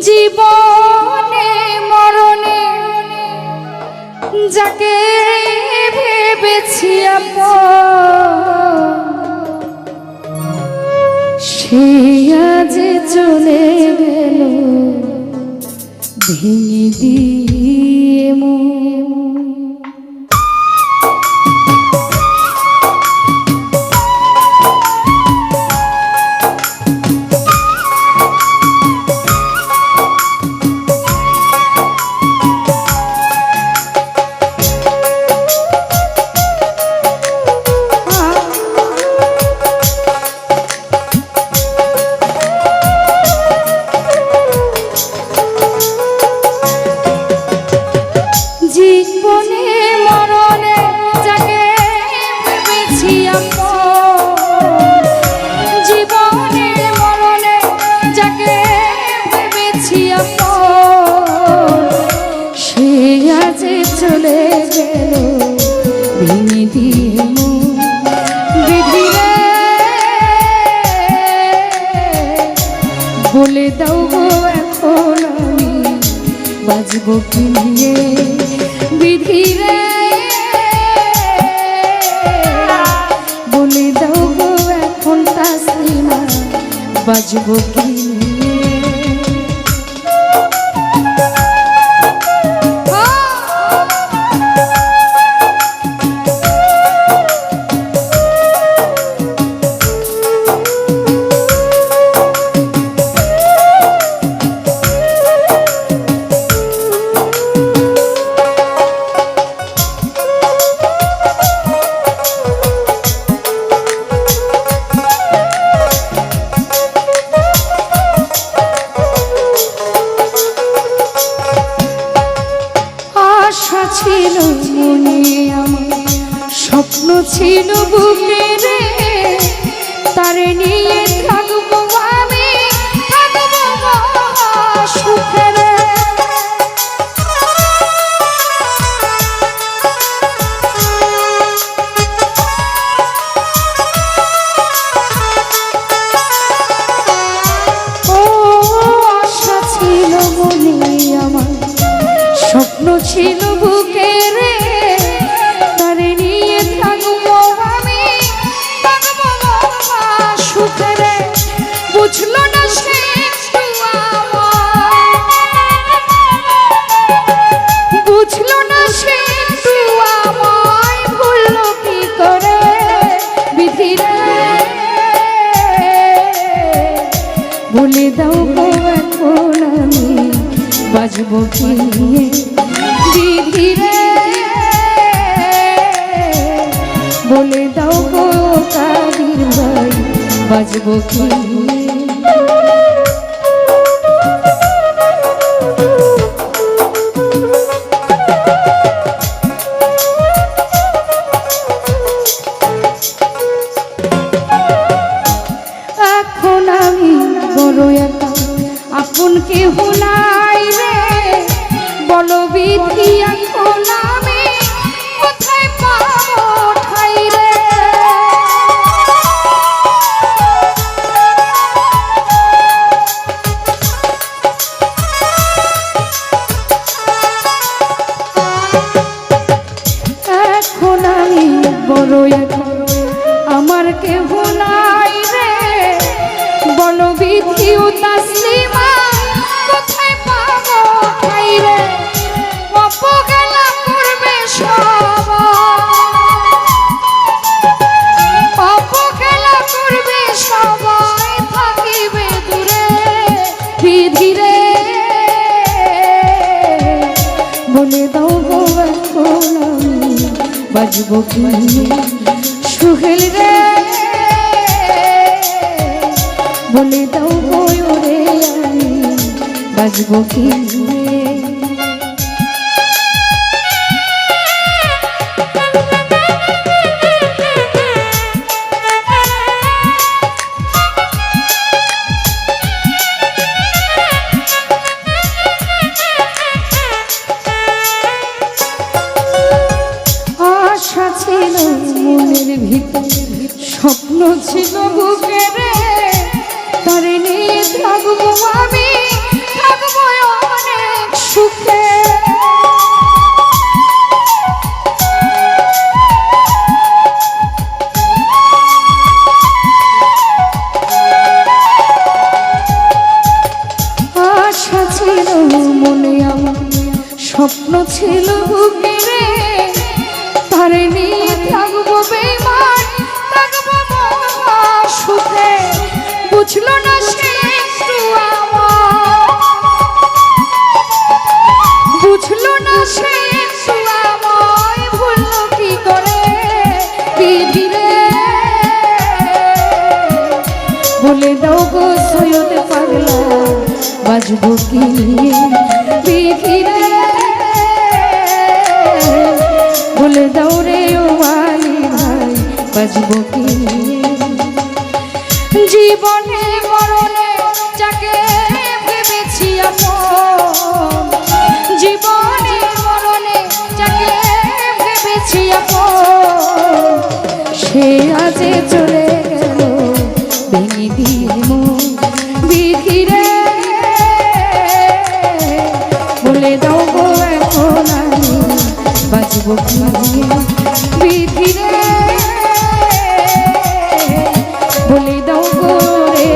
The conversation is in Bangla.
জীবনে মরণে যাকে ভেবেছি আপ সে আজ চলে গেল ভেঙে দিয়ে গেল, ভেঙে দিয়ে। বিধিরে বলে দাও গো, এখন আমি বাজবো কি নিয়ে বিধিরে বলে দাও গো, এখন তাসলিমা বাজবো ছিল বুকে রে তার নিয়ে দিদি রে বলে দাও গো ভাই এখন আমি বড় একা আপন কেহ নাই রে। বলো বিধি বাজবো কি সুহেল রে বলে দাও গো রে আমি বাজবো কি? মনের স্বপ্ন ছিল বুকে রে, তারে নিয়ে থাকব আমি মনে আমার, স্বপ্ন ছিল বুকে রে গো সৈয়দ পাগলা, বাজবো কি? নিয়ে বলে দাও রে ও মালি ভাই, বাজবো কি? জীবনে মরণে যাকে ভেবেছি আপন, জীবনে মরণে যাকে ভেবেছি আপন, সে আজে চলে দিয়ে মন বিধিরে বলে দাও গো এখন আমি বাঁচব কি বিধিরে বলে দাও গো রে